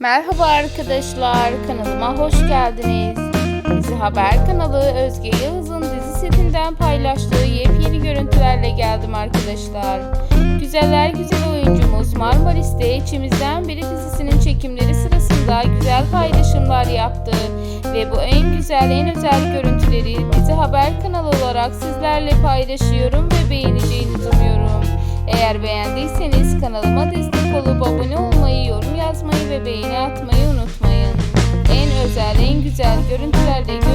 Merhaba arkadaşlar, kanalıma hoş geldiniz. Dizi Haber kanalı Özge Yağız'ın dizi setinden paylaştığı yepyeni görüntülerle geldim arkadaşlar. Güzeller güzel oyuncumuz Marmaris'te İçimizden Biri dizisinin çekimleri sırasında güzel paylaşımlar yaptı. Ve bu en güzel, en özel görüntüleri Dizi Haber kanalı olarak sizlerle paylaşıyorum ve beğeneceğinizi umuyorum. Eğer beğendiyseniz kanalıma destek olup abone ve beğeni atmayı unutmayın. En özel, en güzel görüntülerle